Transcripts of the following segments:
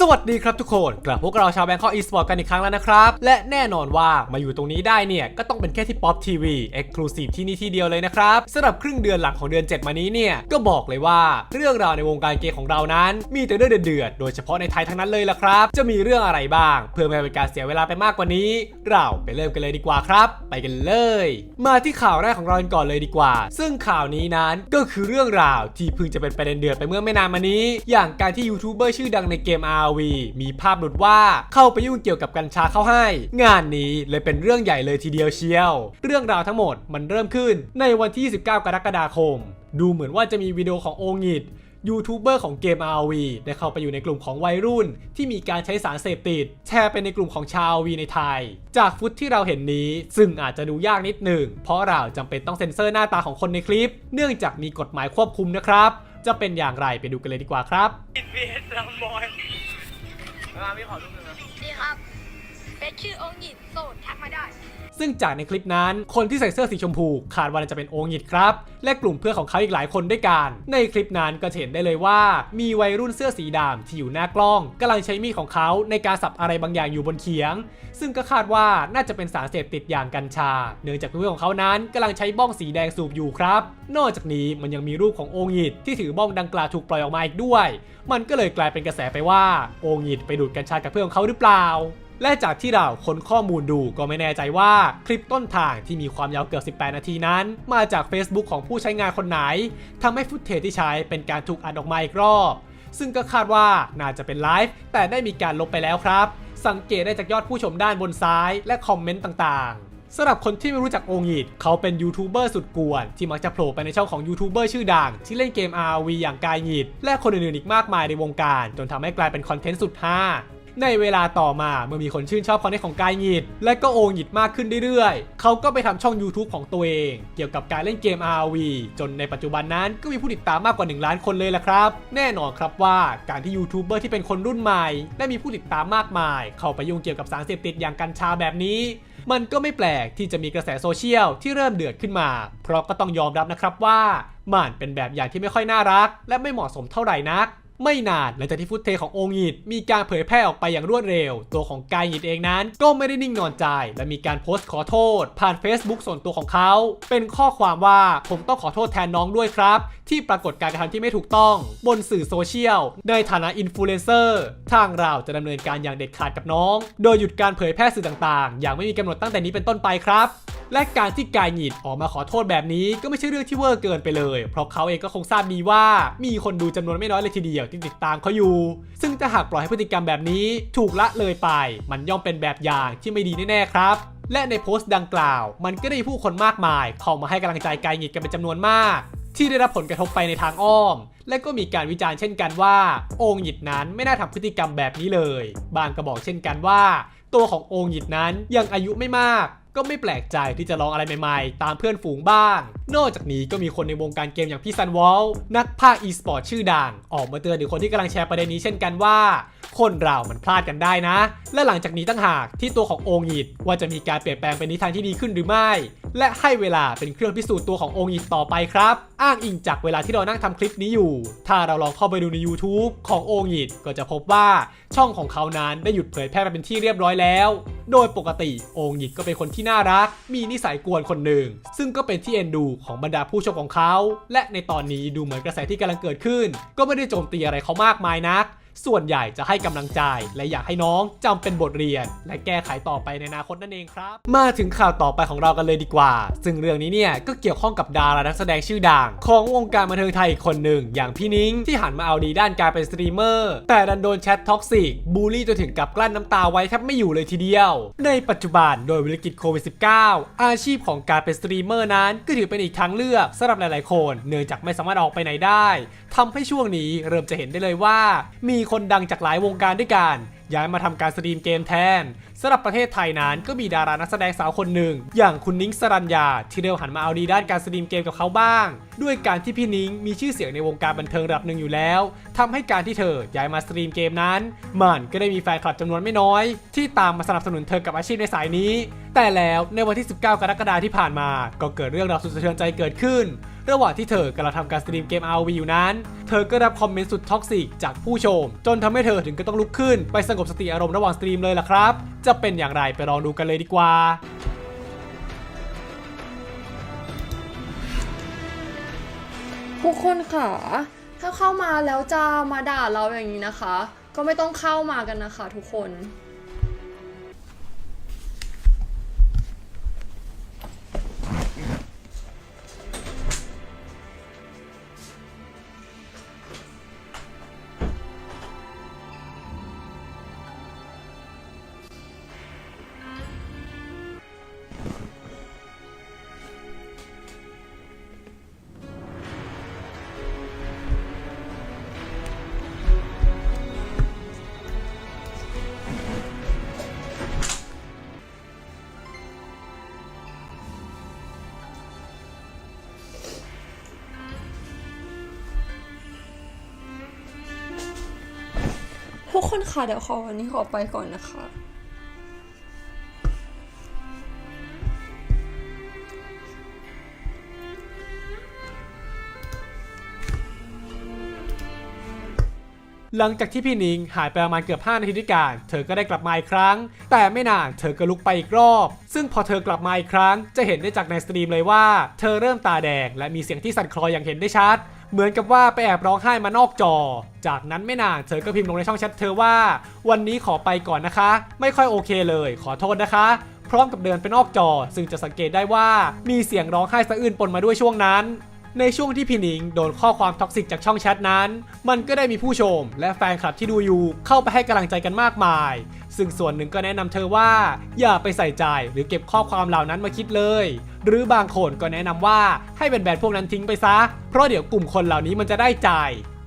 สวัสดีครับทุกคนกลับพวกเราชาวแบงคอกอีสปอร์ตกันอีกครั้งแล้วนะครับ และแน่นอนว่ามาอยู่ตรงนี้ได้เนี่ย ก็ต้องเป็นแค่ที่ป๊อปทีวีเอ็กซ์คลูซีฟที่นี่ที่เดียวเลยนะครับสำหรับครึ่งเดือนหลังของเดือน 7 มานี้เนี่ย ก็บอกเลยว่าเรื่องราวในวงการเกมของเรานั้น มีแต่เรื่องเดือดๆโดยเฉพาะในไทยทั้งนั้นเลยละครับ จะมีเรื่องอะไรบ้าง เพื่อไม่ให้เป็นการเสียเวลาไปมากกว่านี้ เราไปเริ่มกันเลยดีกว่าครับ ไปกันเลย มาที่ข่าวแรกของเรากันก่อนเลยดีกว่า ซึ่งข่าวนี้นั้นก็คือเรื่องราวที่เพิ่งจะเป็นประเด็นเดือดไปเมื่อไม่นานมานี้ อย่างการที่ยูทูบเบอร์ชื่อดังในเกม RV มีภาพหลุดว่าเข้าไปยุ่งเกี่ยวกับกัญชาเข้าให้ งานนี้เลยเป็นเรื่องใหญ่เลยทีเดียวเชียว เรื่องราวทั้งหมดมันเริ่มขึ้นในวันที่29กรกฎาคม ดูเหมือนว่าจะมีวิดีโอของโองิดยูทูบเบอร์ของเกม RV ได้เข้าไปอยู่ในกลุ่มของวัยรุ่น ที่มีการใช้สารเสพติด แชร์ไปในกลุ่มของชาว RV ในไทย จากฟุตที่เราเห็นนี้ ซึ่งอาจจะดูยากนิดหนึ่ง เพราะเราจำเป็นต้องเซ็นเซอร์หน้าตาของคนในคลิป เนื่องจากมีกฎหมายควบคุมนะครับ จะเป็นอย่างไรไปดูกันเลยดีกว่าครับ มาพี่ขอรูปหนึ่งนะ ดีครับ เป็นชื่อองค์หญิง ซึ่งจากในคลิปนั้น คนที่ใส่เสื้อสีชมพูคาดว่าจะเป็นโองิดครับ และกลุ่มเพื่อนของเขาอีกหลายคนด้วยกัน ในคลิปนั้นก็เห็นได้เลยว่า มีวัยรุ่นเสื้อสีดำที่อยู่หน้ากล้องกำลังใช้มีดของเขาในการสับอะไรบางอย่างอยู่บนเขียง ซึ่งก็คาดว่าน่าจะเป็นสารเสพติดอย่างกัญชา เนื่องจากเพื่อนของเขานั้นกำลังใช้บ้องสีแดงสูบอยู่ครับ นอกจากนี้มันยังมีรูปของโองิดที่ถือบ้องดังกล่าวถูกปล่อยออกมาอีกด้วย มันก็เลยกลายเป็นกระแสไปว่าโองิดไปดูดกัญชากับเพื่อนของเขาหรือเปล่า และจากที่เราค้นข้อมูลดูก็ไม่แน่ใจว่าคลิปต้นทางที่มีความยาวเกือบ 18 นาทีนั้น มาจาก Facebook ของผู้ใช้งานคนไหนทำให้ฟุตเทจที่ใช้เป็นการถูกอัดออกมาอีกรอบ ซึ่งก็คาดว่าน่าจะเป็นไลฟ์แต่ได้มีการลบไปแล้วครับ สังเกตได้จากยอดผู้ชมด้านบนซ้ายและคอมเมนต์ต่างๆสำหรับคนที่ไม่รู้จักองหิดเขาเป็นยูทูบเบอร์สุดกวน ที่มักจะโผล่ไปในช่องของยูทูบเบอร์ชื่อดัง ที่เล่นเกม RV อย่างกายหงิด และคนอื่นๆอีกมากมายในวงการ จนทำให้กลายเป็นคอนเทนต์สุดฮา ในเวลาต่อมาเมื่อมีคนชื่นชอบคอนเทนต์ของกายหงิด และก็โอหงิดมากขึ้นเรื่อยๆ เขาก็ไปทำช่อง YouTube ของตัวเอง เกี่ยวกับการเล่นเกม RV จนในปัจจุบันนั้นก็มีผู้ติดตามมากกว่า 1 ล้านคนเลยละครับ แน่นอนครับว่าการที่ยูทูบเบอร์ที่เป็นคนรุ่นใหม่ และมีผู้ติดตามมากมาย เข้าไปยุ่งเกี่ยวกับสารเสพติดอย่างกัญชาแบบนี้มันก็ไม่แปลกที่จะมีกระแสโซเชียลที่เริ่มเดือดขึ้นมา เพราะก็ต้องยอมรับนะครับว่ามันเป็นแบบอย่างที่ไม่ค่อยน่ารัก และไม่เหมาะสมเท่าไหร่นัก ไม่นานหลังจากที่ฟุตเทขององค์หิดมีการเผยแพร่ออกไปอย่างรวดเร็ว ตัวของกายหิดเองนั้น ก็ไม่ได้นิ่งนอนใจ และมีการโพสต์ขอโทษ ผ่าน Facebook ส่วนตัวของเขา เป็นข้อความว่าผมต้องขอโทษแทนน้องด้วยครับ ที่ปรากฏการกระทำที่ไม่ถูกต้อง บนสื่อโซเชียล ในฐานะอินฟลูเอนเซอร์ทางเราจะดำเนินการอย่างเด็ดขาดกับน้อง โดยหยุดการเผยแพร่สื่อต่างๆ อย่างไม่มีกำหนดตั้งแต่นี้เป็นต้นไปครับและการที่กายหงิดออกมาขอโทษแบบนี้ก็ไม่ใช่เรื่องที่เวอร์เกินไปเลย เพราะเขาเองก็คงทราบดีว่า มีคนดูจำนวนไม่น้อยเลยทีเดียวที่ติดตามเขาอยู่ ซึ่งถ้าหากปล่อยให้พฤติกรรมแบบนี้ถูกละเลยไป มันย่อมเป็นแบบอย่างที่ไม่ดีแน่ๆครับและในโพสต์ดังกล่าว มันก็ได้ผู้คนมากมาย เข้ามาให้กำลังใจกายหงิดกันเป็นจำนวนมาก ที่ได้รับผลกระทบไปในทางอ้อม และก็มีการวิจารณ์เช่นกันว่า องหยิดนั้นไม่น่าทำพฤติกรรมแบบนี้เลย บางก็บอกเช่นกันว่า ตัวขององหยิดนั้นยังอายุไม่มาก ก็ไม่แปลกใจที่จะลองอะไรใหม่ๆ ตามเพื่อนฝูงบ้าง นอกจากนี้ก็มีคนในวงการเกมอย่างพี่ซันวอลนักภาคอีสปอร์ตชื่อดังออกมาเตือนถึงคนที่กำลังแชร์ประเด็นนี้เช่นกันว่า คนเรามันพลาดกันได้นะ และหลังจากนี้ตั้งหากที่ตัวของโองหยิดว่าจะมีการเปลี่ยนแปลงเป็นทางที่ดีขึ้นหรือไม่ และให้เวลาเป็นเครื่องพิสูจน์ตัวของโองหยิดต่อไปครับ อ้างอิงจากเวลาที่เรานั่งทำคลิปนี้อยู่ ถ้าเราลองเข้าไปดูใน YouTube ของโองหยิดก็จะพบว่าช่องของเขานั้นได้หยุดเผยแพร่ไปเป็นที่เรียบร้อยแล้ว โดยปกติโองหยิดก็เป็นคนที่น่ารัก มีนิสัยกวนคนหนึ่ง ซึ่งก็เป็นที่เอ็นดูของบรรดาผู้ชมของเขา และในตอนนี้ดูเหมือนกระแสที่กำลังเกิดขึ้น ก็ไม่ได้โจมตีอะไรเขามากมายนัก ส่วนใหญ่จะให้กำลังใจ และอยากให้น้องจำเป็นบทเรียน และแก้ไขต่อไปในอนาคตนั่นเองครับ มาถึงข่าวต่อไปของเรากันเลยดีกว่า ซึ่งเรื่องนี้เนี่ยก็เกี่ยวข้องกับดารานักแสดงชื่อดังของวงการบันเทิงไทยอีกคนหนึ่งอย่างพี่นิ้งที่หันมาเอาดีด้านการเป็นสตรีมเมอร์แต่ดันโดนแชทท็อกซิกบูลลี่จนถึงกับกลั้นน้ำตาไว้แทบไม่อยู่เลยทีเดียว ในปัจจุบันโดยวิกฤตโควิด -19 อาชีพของการเป็นสตรีมเมอร์นั้นก็ถือเป็นอีกทางเลือกสำหรับหลาย ๆ คน เนื่องจากไม่สามารถออกไปไหนได้ทำให้ช่วงนี้เริ่มจะเห็นได้เลยว่า มีคนดังจากหลายวงการด้วยกัน ย้ายมาทำการสตรีมเกมแทนสำหรับประเทศไทยนั้นก็มีดารานักแสดงสาวคนหนึ่ง อย่างคุณนิ้งสรัญญาที่เริ่มหันมาเอาดีด้านการสตรีมเกมกับเขาบ้าง ด้วยการที่พี่นิ้งมีชื่อเสียงในวงการบันเทิงระดับหนึ่งอยู่แล้วทำให้การที่เธอย้ายมาสตรีมเกมนั้น มันก็ได้มีแฟนคลับจำนวนไม่น้อย ที่ตามมาสนับสนุนเธอกับอาชีพในสายนี้ แต่แล้วในวันที่ 19 กรกฎาคมที่ผ่านมา ก็เกิดเรื่องราวสุดสะเทือนใจเกิดขึ้นระหว่างที่เธอกำลังทำการสตรีมเกม RV อยู่นั้น เธอก็รับคอมเมนต์สุดท็อกซิกจากผู้ชม จนทำให้เธอถึงก็ต้องลุกขึ้นไปสงบสติอารมณ์ระหว่างสตรีมเลยล่ะครับ จะเป็นอย่างไรไปลองดูกันเลยดีกว่าทุกคนค่ะ ถ้าเข้ามาแล้วจะมาด่าเราอย่างนี้นะคะ ก็ไม่ต้องเข้ามากันนะคะ ทุกคน คนค่ะเดี๋ยวขอวันนี้ขอไปก่อนนะคะหลังจากที่พี่นิงหายไปประมาณเกือบ 5 นาทีด้วยกัน เธอก็ได้กลับมาอีกครั้ง แต่ไม่นานเธอก็ลุกไปอีกรอบ ซึ่งพอเธอกลับมาอีกครั้ง จะเห็นได้จากในสตรีมเลยว่า เธอเริ่มตาแดงและมีเสียงที่สั่นคลออย่างเห็นได้ชัด เหมือนกับว่าไปแอบร้องไห้มานอกจอ จากนั้นไม่นานเธอก็พิมพ์ลงในช่องแชทเธอว่า วันนี้ขอไปก่อนนะคะ ไม่ค่อยโอเคเลย ขอโทษนะคะ พร้อมกับเดินไปนอกจอ ซึ่งจะสังเกตได้ว่ามีเสียงร้องไห้สะอื้นปนมาด้วยช่วงนั้น ในช่วงที่พี่หนิงโดนข้อความท็อกซิกจากช่องแชทนั้น มันก็ได้มีผู้ชม และแฟนคลับที่ดูอยู่เข้าไปให้กำลังใจกันมากมาย ซึ่งส่วนหนึ่งก็แนะนำเธอว่า อย่าไปใส่ใจหรือเก็บข้อความเหล่านั้นมาคิดเลย หรือบางคนก็แนะนำว่าให้เป็นแบนพวกนั้นทิ้งไปซะ เพราะเดี๋ยวกลุ่มคนเหล่านี้มันจะได้ใจ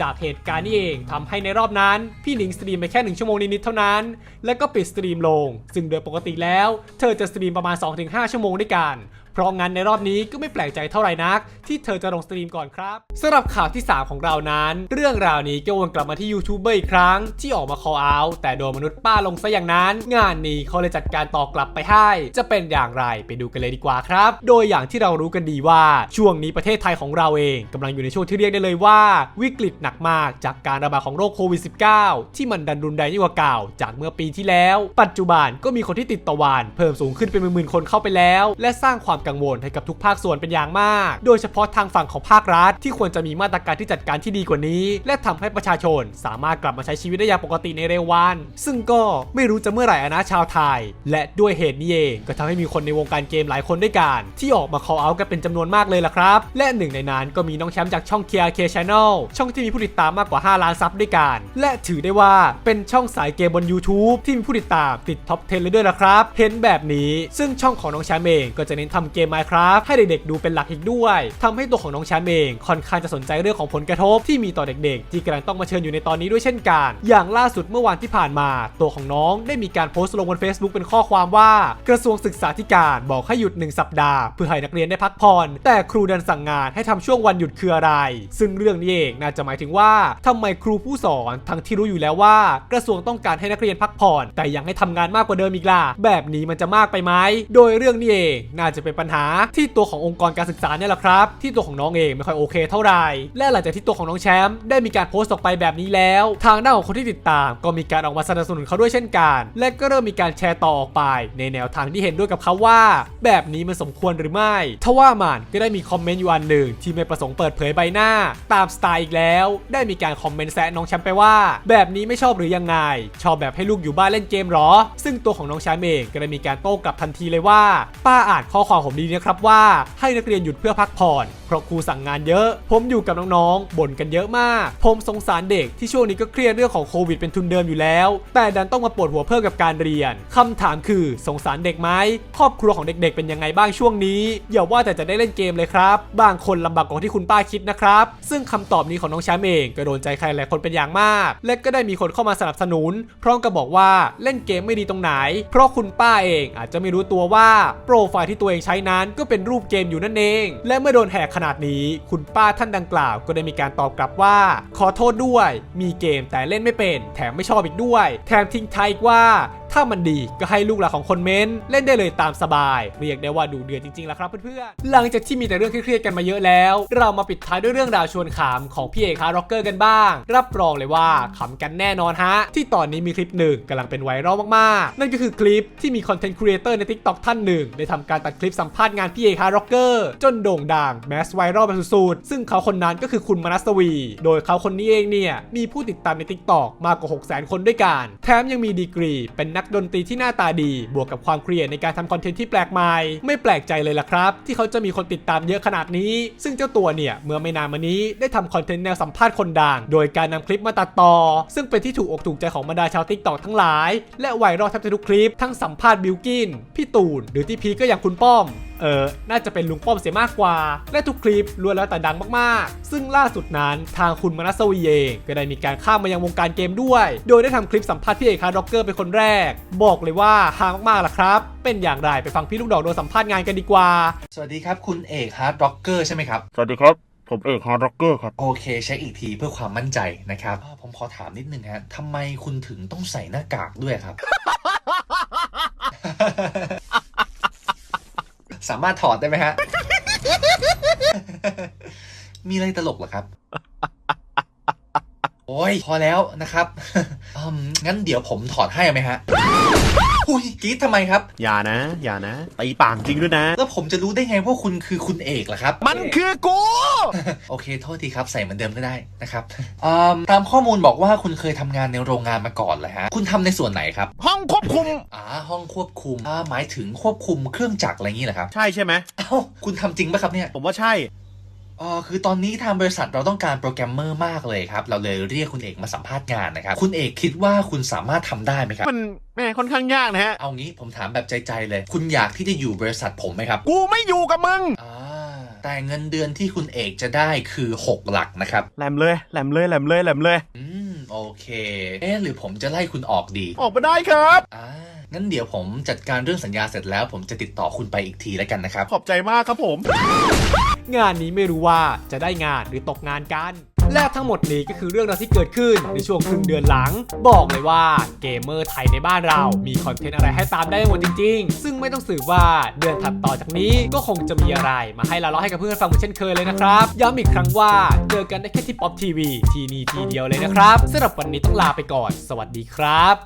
จากเหตุการณ์นี้เองทำให้ในรอบนั้น พี่หนิงสตรีมไปแค่1ชั่วโมงนิดๆเท่านั้น แล้วก็ปิดสตรีมลง ซึ่งโดยปกติแล้ว เธอจะสตรีมประมาณ 2-5 ชั่วโมงด้วยกัน เพราะงั้นในรอบนี้ก็ไม่แปลกใจเท่าไหร่นัก ที่เธอจะลงสตรีมก่อนครับสำหรับข่าวที่ 3 ของเรานั้น เรื่องราวนี้ก็วนกลับมาที่ยูทูบเบอร์อีกครั้งที่ออกมา call out แต่โดนมนุษย์ป้าลงซะอย่างนั้น งานนี้เขาเลยจัดการตอกลับไปให้ จะเป็นอย่างไรไปดูกันเลยดีกว่าครับ โดยอย่างที่เรารู้กันดีว่าช่วงนี้ประเทศไทยของเราเองกำลังอยู่ในช่วงที่เรียกได้เลยว่า วิกฤตหนักมากจากการระบาดของโรคโควิด -19 ที่มันดันรุนแรงยิ่งกว่าเก่าจากเมื่อปีที่แล้ว ปัจจุบันก็มีคนที่ติดต่อวานเพิ่มสูงขึ้นเป็นหมื่นๆคนเข้าไปแล้ว และสร้างความกังวลให้กับทุกภาคส่วนเป็นอย่างมาก โดยเฉพาะทางฝั่งของภาครัฐ ที่ควรจะมีมาตรการที่จัดการที่ดีกว่านี้ และทำให้ประชาชนสามารถกลับมาใช้ชีวิตได้อย่างปกติในเร็ววัน ซึ่งก็ไม่รู้จะเมื่อไหร่อนะชาวไทย และด้วยเหตุนี้เองก็ทำให้มีคนในวงการเกมหลายคนด้วยกัน ที่ออกมา call out กันเป็นจำนวนมากเลยล่ะครับ และหนึ่งในนั้นก็มีน้องแชมป์จากช่อง KRK Channel ช่องที่มีผู้ติดตามมากกว่า 5 ล้านซับด้วยกัน และถือได้ว่าเป็นช่องสายเกมบน YouTube ที่มีผู้ติดตามติดท็อป 10 เลยด้วยล่ะครับ เห็นแบบนี้ ซึ่งช่องของน้องแชมป์เองก็จะเน้นทำเกม Minecraft ให้เด็กๆดูเป็นหลักอีกด้วยทำให้ตัวของน้องแชมป์เองค่อนข้างจะสนใจเรื่องของผลกระทบที่มีต่อเด็กๆ ที่กำลังต้องมาเชิญอยู่ในตอนนี้ด้วยเช่นกัน อย่างล่าสุดเมื่อวันที่ผ่านมา ตัวของน้องได้มีการโพสต์ลงบน Facebook เป็นข้อความว่า กระทรวงศึกษาธิการบอกให้หยุด 1 สัปดาห์เพื่อให้นักเรียนได้พักผ่อนแต่ครูดันสั่งงานให้ทำช่วงวันหยุดคืออะไร ซึ่งเรื่องนี้เองน่าจะหมายถึงว่าทำไมครูผู้สอนทั้งที่รู้อยู่แล้วว่า กระทรวงต้องการให้นักเรียนพักผ่อน แต่ยังให้ทำงานมากกว่าเดิมอีกล่ะแบบนี้มันจะมากไปไหมโดยเรื่องนี้เองน่าจะเป็นปัญหาที่ตัวขององค์กรการศึกษาเนี่ยแหละครับ ที่ตัวของน้องเองไม่ค่อยโอเคเท่าไหร่และหลังจากที่ตัวของน้องแชมป์ได้มีการโพสต์ออกไปแบบนี้แล้ว ทางด้านของคนที่ติดตาม ก็มีการออกมาสนับสนุนเขาด้วยเช่นกัน และก็เริ่มมีการแชร์ต่อออกไป ในแนวทางที่เห็นด้วยกับเขาว่า แบบนี้มันสมควรหรือไม่ทว่ามันก็ได้มีคอมเมนต์อยู่อันหนึ่งที่ไม่ประสงค์เปิดเผยใบหน้า ตามสไตล์อีกแล้ว ได้มีการคอมเมนต์แซะน้องแชมป์ไปว่า แบบนี้ไม่ชอบหรือยังไง ชอบแบบให้ลูกอยู่บ้านเล่นเกมหรอ ซึ่งตัวของน้องแชมป์เองก็ได้มีการโต้กลับทันทีเลยว่า ป้าอ่านข้อความผมดีนะครับว่าให้นักเรียนหยุดเพื่อพักผ่อน เพราะครูสั่งงานเยอะ ผมอยู่กับน้องๆบ่นกันเยอะมาก ผมสงสารเด็กที่ช่วงนี้ก็เครียดเรื่องของโควิดเป็นทุนเดิมอยู่แล้ว แต่ดันต้องมาปวดหัวเพิ่มกับการเรียนคำถามคือสงสารเด็กไหมครอบครัวของเด็กๆ เป็นยังไงบ้างช่วงนี้อย่าว่าแต่จะได้เล่นเกมเลยครับ บางคนลำบากกว่าที่คุณป้าคิดนะครับ ซึ่งคำตอบนี้ของน้องแชมป์เองก็โดนใจใครหลายคนเป็นอย่างมาก และก็ได้มีคนเข้ามาสนับสนุน พร้อมกับบอกว่าเล่นเกมไม่ดีตรงไหน เพราะคุณป้าเองอาจจะไม่รู้ตัวว่าโปรไฟล์ที่ตัวเองใช้นั้นก็เป็นรูปเกมอยู่นั่นเอง และเมื่อโดนแหกขนาดนี้ คุณป้าท่านดังกล่าวก็ได้มีการตอบกลับว่า ขอโทษด้วย มีเกมแต่เล่นไม่เป็น แถมไม่ชอบอีกด้วย แถมทิ้งท้ายอีกว่า ถ้ามันดีก็ให้ลูกหลานของคนเม้น เล่นได้เลยตามสบาย เรียกได้ว่าดูเดือดจริงๆแล้วครับเพื่อนๆหลังจากที่มีแต่เรื่องเครียดๆกันมาเยอะแล้ว เรามาปิดท้ายด้วยเรื่องราวชวนขำของพี่เอกฮาร์ร็อกเกอร์กันบ้าง รับรองเลยว่าขำกันแน่นอนฮะ ที่ตอนนี้มีคลิปหนึ่งกำลังเป็นไวรัลมากๆ นั่นก็คือคลิปที่มีคอนเทนต์ครีเอเตอร์ใน TikTok ท่านหนึ่งได้ทำการตัดคลิปสัมภาษณ์งานพี่เอกฮาร์ร็อกเกอร์จนโด่งดังแมสไวรัลแบบสุดๆซึ่งเขาคนนั้นก็คือคุณมนัสวี โดยเขาคนนี้เองเนี่ยมีผู้ติดตามใน TikTok มากกว่า 6 0 0 0 0 0 คนด้วยกัน แถมยังมีดีกรีเป็นนักดนตรีที่หน้าตาดี บวกกับความเครียดในการทำคอนเทนต์ที่แปลกใหม่ ไม่แปลกใจเลยล่ะครับ ที่เขาจะมีคนติดตามเยอะขนาดนี้ ซึ่งเจ้าตัวเนี่ย เมื่อไม่นานมานี้ได้ทำคอนเทนต์แนวสัมภาษณ์คนดัง โดยการนำคลิปมาตัดต่อ ซึ่งเป็นที่ถูกอกถูกใจของบรรดาชาวติ๊กตอกทั้งหลาย และไวรัลแทบจะทุกคลิปทั้งสัมภาษณ์บิลกินพี่ตูนหรือที่พีก็อย่างคุณป้อมเออ น่าจะเป็นลุงป้อมเสียมากกว่า และทุกคลิปล้วนแล้วแต่ดังมากๆ ซึ่งล่าสุดนั้นทางคุณมนัสวีเองก็ได้มีการข้ามมายังวงการเกมด้วย โดยได้ทำคลิปสัมภาษณ์พี่เอกฮาร์ดร็อกเกอร์เป็นคนแรกบอกเลยว่าฮามากๆล่ะครับ เป็นอย่างไรไปฟังพี่ลูกดอกโดนสัมภาษณ์งานกันดีกว่า สวัสดีครับคุณเอกฮาร์ดร็อกเกอร์ใช่ไหมครับ สวัสดีครับ ผมเอกฮาร์ดร็อกเกอร์ครับ โอเคเช็คอีกทีเพื่อความมั่นใจนะครับอ่าผมขอถามนิดนึงฮะทำไมคุณถึงต้องใส่หน้ากากด้วยครับ สามารถถอดได้ไหมฮะ มีอะไรตลกเหรอครับโอ้ยพอแล้วนะครับอืมงั้นเดี๋ยวผมถอดให้ไหมฮะอุ้ยกรี๊ดทำไมครับ อย่านะ อย่านะตีปากจริงด้วยนะ แล้วผมจะรู้ได้ไงว่าคุณคือคุณเอกล่ะครับ มันคือกู โอเค โทษทีครับ ใส่เหมือนเดิมก็ได้นะครับอืมตามข้อมูลบอกว่าคุณเคยทำงานในโรงงานมาก่อนเลยฮะ คุณทำในส่วนไหนครับ ห้องควบคุม อ่า ห้องควบคุม อ่า หมายถึงควบคุมเครื่องจักรอะไรอย่างนี้เหรอครับ ใช่ใช่ไหมเอ้า คุณทำจริงปะครับเนี่ย ผมว่าใช่ อ๋อคือตอนนี้ทางบริษัทเราต้องการโปรแกรมเมอร์มากเลยครับ เราเลยเรียกคุณเอกมาสัมภาษณ์งานนะครับ คุณเอกคิดว่าคุณสามารถทำได้ไหมครับมันแม่ค่อนข้างยากนะฮะเอางี้ผมถามแบบใจๆเลย คุณอยากที่จะอยู่บริษัทผมไหมครับ กูไม่อยู่กับมึงอ่าแต่เงินเดือนที่คุณเอกจะได้คือ 6 หลักนะครับแหลมเลยแหลมเลยแหลมเลยแหลมเลย อืมโอเค เอ๊ะหรือผมจะไล่คุณออกดี ออกมาได้ครับอ่างั้นเดี๋ยวผมจัดการเรื่องสัญญาเสร็จแล้ว ผมจะติดต่อคุณไปอีกทีแล้วกันนะครับ ขอบใจมากครับผม งานนี้ไม่รู้ว่าจะได้งานหรือตกงานกันและทั้งหมดนี้ก็คือเรื่องราวที่เกิดขึ้นในช่วงครึ่งเดือนหลัง บอกเลยว่าเกมเมอร์ไทยในบ้านเรา มีคอนเทนต์อะไรให้ตามได้หมดจริงๆ ซึ่งไม่ต้องสืบว่าเดือนถัดต่อจากนี้ก็คงจะมีอะไรมาให้เราเล่าให้กับเพื่อนฟังเหมือนเช่นเคยเลยนะครับ ย้ำอีกครั้งว่าเจอกันได้แค่ที่ป๊อปทีวีทีนี้ทีเดียวเลยนะครับสำหรับวันนี้ต้องลาไปก่อน สวัสดีครับ